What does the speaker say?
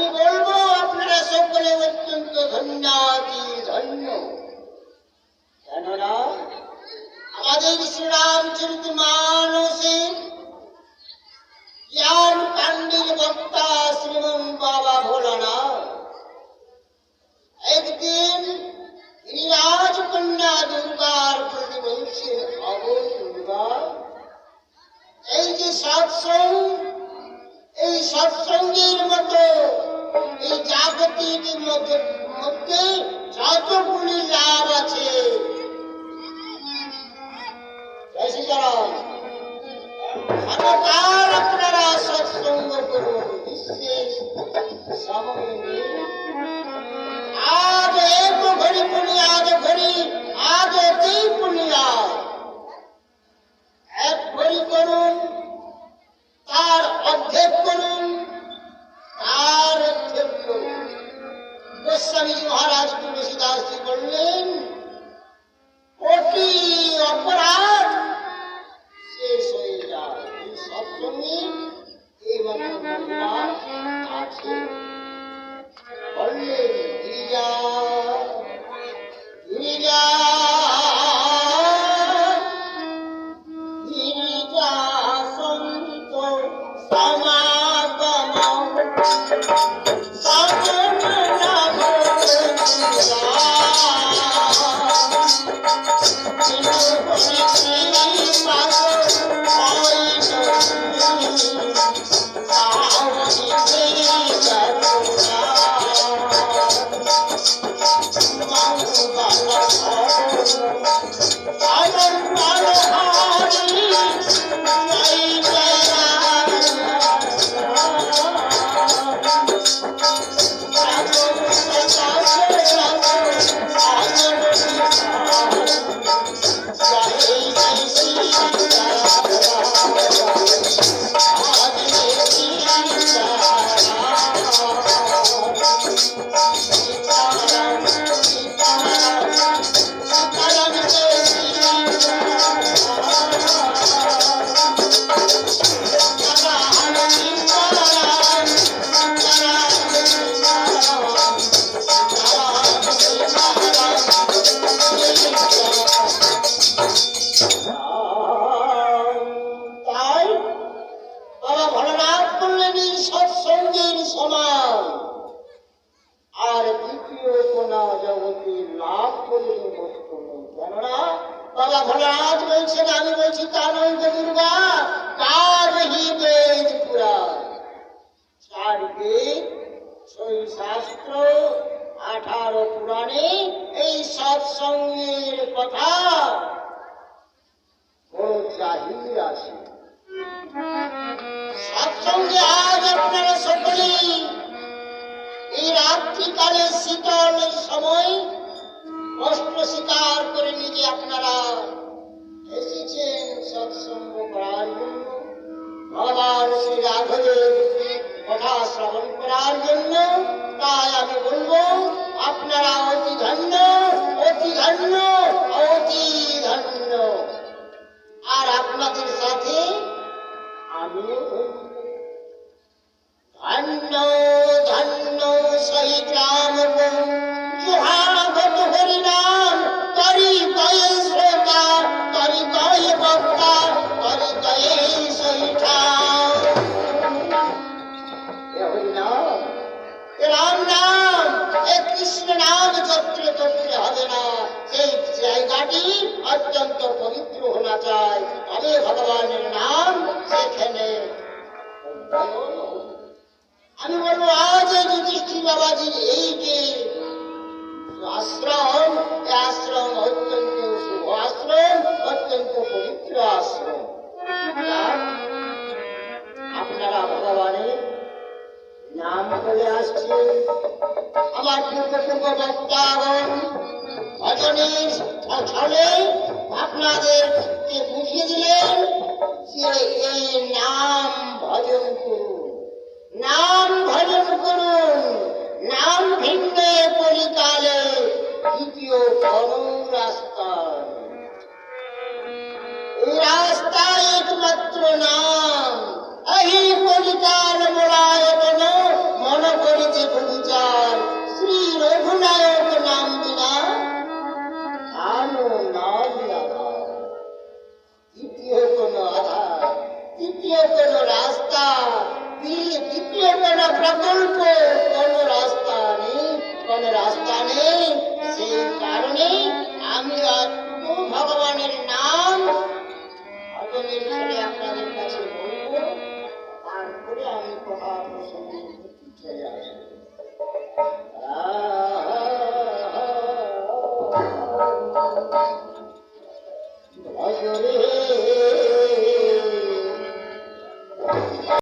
আমি বলব, আপনারা সকলে অত্যন্ত ধন্যাতি ধন্য। কেননা আমাদের শ্রীরামচরিত মানসের জ্ঞান কাণ্ডের বক্তা শ্রীমন বাবা ভোলানাথ। একদিন তিনি রাজকন্যা দুর্গার প্রতি বলছেন অবো দুর্গা, এই যে সৎসঙ্গ, এই সৎসঙ্গের মতো এই জাগতিক মধ্যে যতগুলি লাভ আছে। আপনারা সৎসঙ্গ করুন। বিশেষ সময় Thank you. ভোলানাথ করলেন সৎসঙ্গের সমান। আর দ্বিতীয় কোনা জগতের লাভ করলেন বস্তু নেই। কেননা, বাবা ভোলানাথ বলছেন, আমি বলছি, তা নয় দুর্গা কার হি বেদ চার ছয় শাস্ত্র আঠারো পুরাণে এই সৎসঙ্গের কথা। রাত্রিকালে শীতল সময় কষ্ট স্বীকার করে নিজে আপনারা এসেছেন সৎসঙ্গ করার জন্য। ভগবান শ্রী রাঘবের কথা শ্রবণ করার জন্য। তাই আমি বলব, আপনারা Hare Krishna. বাবাজির এই যে আশ্রম আশ্রম অত্যন্ত শুভ আশ্রম, অত্যন্ত পবিত্র আশ্রম। আপনারা ভগবানের নাম করে আসছেন আমার পূর্ব পূর্ব বক্তাগণ ভজনের ছলে আপনাদেরকে বুঝিয়ে বড় রাস্তা। এই রাস্তা একমাত্র নাম। এই কলিতার মোলায়তন মন করিতে ভূমিচার শ্রী রঘুনায়ক নাম বিনা আনো নাম দ্বিতীয় কোন আধার, দ্বিতীয় কোন রাস্তা দ্বিতীয় কোন প্রকল্প, কোন রাস্তা নেই, কোন রাস্তা নেই। সেই কারণেই আমি আর